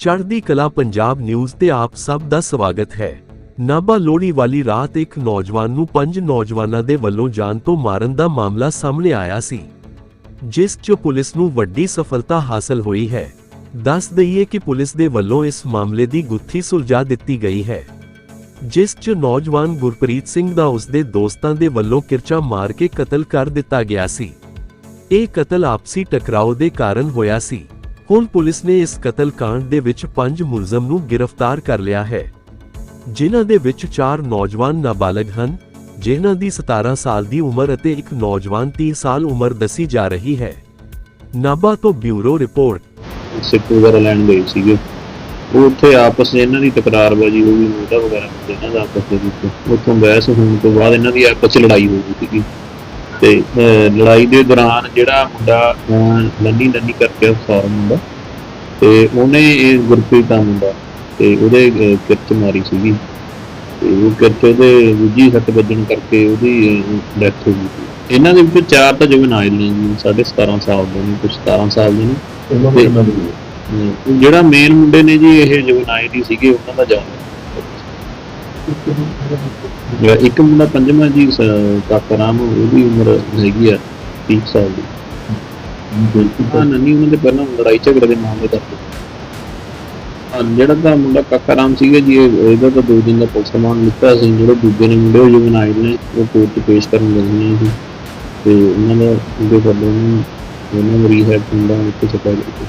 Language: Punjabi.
ਚੜ੍ਹਦੀ ਕਲਾ ਪੰਜਾਬ ਨਿਊਜ਼ ਤੇ ਆਪ ਸਭ ਦਾ ਸਵਾਗਤ ਹੈ। ਨਾਭਾ ਲੋਹੜੀ ਵਾਲੀ ਰਾਤ ਇੱਕ ਨੌਜਵਾਨ ਨੂੰ ਪੰਜ ਨੌਜਵਾਨਾਂ ਦੇ ਵੱਲੋਂ ਜਾਨ ਤੋਂ ਮਾਰਨ ਦਾ ਮਾਮਲਾ ਸਾਹਮਣੇ ਆਇਆ ਸੀ, ਜਿਸ 'ਚ ਪੁਲਿਸ ਨੂੰ ਵੱਡੀ ਸਫਲਤਾ ਹਾਸਲ ਹੋਈ ਹੈ। ਦੱਸ ਦਈਏ ਕਿ ਪੁਲਿਸ ਦੇ ਵੱਲੋਂ ਇਸ ਮਾਮਲੇ ਦੀ ਗੁੱਥੀ ਸੁਲਝਾ ਦਿੱਤੀ ਗਈ ਹੈ, ਜਿਸ 'ਚ ਨੌਜਵਾਨ ਗੁਰਪ੍ਰੀਤ ਸਿੰਘ ਦਾ ਉਸਦੇ ਦੋਸਤਾਂ ਦੇ ਵੱਲੋਂ ਕਿਰਚਾ ਮਾਰ ਕੇ ਕਤਲ ਕਰ ਦਿੱਤਾ ਗਿਆ ਸੀ। ਇਹ ਕਤਲ ਆਪਸੀ ਟਕਰਾਓ ਦੇ ਕਾਰਨ ਹੋਇਆ ਸੀ। ਹੁਣ ਪੁਲਿਸ ਨੇ ਇਸ ਕਤਲ ਦੇ ਵਿੱਚ ਪੰਜ ਮੁਲਜ਼ਮ ਨੂੰ ਗ੍ਰਿਫਤਾਰ ਕਰ ਲਿਆ ਹੈ, ਜਿਨ੍ਹਾਂ ਦੇ ਵਿੱਚ ਚਾਰ ਨੌਜਵਾਨ ਨਾਬਾਲਗ ਹਨ, ਜਿਨ੍ਹਾਂ ਦੀ 17 ਸਾਲ ਦੀ ਉਮਰ ਅਤੇ ਇੱਕ ਨੌਜਵਾਨ 30 ਸਾਲ ਉਮਰ ਦੱਸੀ ਜਾ ਰਹੀ ਹੈ। ਨਾਭਾ ਤੋਂ ਬਿਊਰੋ ਰਿਪੋਰਟ। ਸਿੱਟ ਵਗੈਰਾ ਲੈਣ ਗਏ ਸੀਗੇ। ਉਹ ਉੱਥੇ ਆਪਸ 'ਚ ਇਹਨਾਂ ਦੀ ਤਕਰਾਰਬਾਜ਼ੀ ਹੋ ਗਈ, ਮੋਢਾ ਵਗੈਰਾ ਇਹਨਾਂ ਦਾ ਆਪਸ ਦੇ ਵਿੱਚ। ਉੱਥੋਂ ਬਹਿਸ ਹੋਣ ਤੋਂ ਬਾਅਦ ਇਹਨਾਂ ਦੀ ਆਪਸ 'ਚ ਲੜਾਈ ਹੋ ਗਈ ਸੀਗੀ। ਤੇ ਲੜਾਈ ਦੇ ਦੌਰਾਨ ਜਿਹੜਾ ਮੁੰਡਾ ਲੰਨੀ ਲੰਨੀ ਕਰਕੇ ਸਾਰ ਮੁੰਡਾ ਤੇ ਉਹਨੇ ਇਹ ਗੁਰਪ੍ਰੀਤ ਦਾ ਮੁੰਡਾ ਤੇ ਉਹਦੇ ਕਿਰਚ ਮਾਰੀ ਸੀਗੀ। ਤੇ ਉਹ ਕਿਰਚ ਉਹਦੇ ਦੂਜੀ ਸੱਟ ਵੱਜਣ ਕਰਕੇ ਉਹਦੀ ਡੈਥ ਹੋ ਗਈ। ਇਹਨਾਂ ਦੇ ਵਿੱਚ ਚਾਰ ਤਾਂ ਜਿਵੇਂ ਆਏ ਨੇ ਜੀ, ਸਾਢੇ 17 ਸਾਲ ਦੇ ਨੇ ਕੁਝ 17 ਸਾਲ ਦੇ ਨੇ। ਜਿਹੜਾ ਮੇਨ ਮੁੰਡੇ ਨੇ ਜੀ ਇਹ ਜੁਗਨਾਈ ਸੀਗੇ ਉਹਨਾਂ ਦਾ ਜਿਹੜਾ ਇੱਕ ਮੁੰਡਾ ਪੰਜਵਾਂ ਜੀ ਕਾਕਾ ਰਾਮ ਉਹਦੀ ਉਮਰ ਹੈਗੀ ਆ 30 ਸਾਲ ਦੀ। ਹਾਂ ਨੰਨੀ ਉਹਨਾਂ ਦੇ ਪਹਿਲਾਂ ਲੜਾਈ ਝਗੜੇ ਦੇ ਮਾਮਲੇ ਕਰਕੇ ਹਾਂ, ਜਿਹੜਾ ਤਾਂ ਮੁੰਡਾ ਕਾਕਾ ਰਾਮ ਸੀਗਾ ਜੀ ਇਹਦਾ ਤਾਂ ਦੋ ਦਿਨ ਦਾ ਪੁਲਿਸ ਰਿਮਾਂਡ ਲਿੱਤਾ ਸੀ। ਜਿਹੜੇ ਦੂਜੇ ਨੇ ਮੁੰਡੇ ਉਹ ਜੁਗਨਾਈ ਨੇ ਉਹ ਕੋਰਟ 'ਚ ਪੇਸ਼ ਕਰਨ ਲੱਗੇ ਸੀ। ਤੇ ਉਹਨਾਂ ਦਾ ਉਹਦੇ ਵੱਲੋਂ ਉਹਨਾਂ ਨੂੰ ਰੀਹੈਬ ਹੁੰਦਾ ਉੱਥੇ ਚੁਕਾ ਦਿੱਤਾ